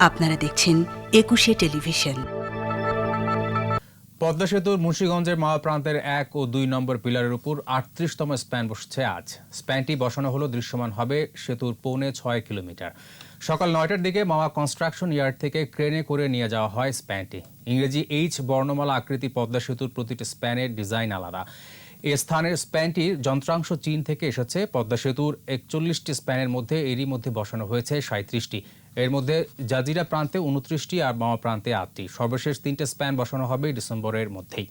আপনারা দেখছেন একুশে টেলিভিশন। পদ্মা সেতুর মুন্সীগঞ্জের মাওয়া প্রান্তের এক ও দুই নম্বর পিলারের উপর আটত্রিশতম স্প্যান বসছে আজ। স্প্যানটি বসানো হলো দৃশ্যমান হবে সেতুর পৌনে ছয় কিলোমিটার। সকাল নয়টার দিকে মাওয়া কনস্ট্রাকশন ইয়ার্ড থেকে ক্রেনে করে নিয়ে যাওয়া হয় স্প্যানটি। ইংরেজি এইচ বর্ণমালা আকৃতি পদ্মা সেতুর প্রতিটি স্প্যানের ডিজাইন আলাদা। এ স্থানের স্প্যানটির যন্ত্রাংশ চীন থেকে এসেছে। পদ্মা সেতুর একচল্লিশটি স্প্যানের মধ্যে এরই মধ্যে বসানো হয়েছে সাঁত্রিশটি এর মধ্যে জাজিরা প্রান্তে উনত্রিশটি আর মামা প্রান্তে আটটি। সর্বশেষ তিনটে স্প্যান বসানো হবে ডিসেম্বরের মধ্যেই।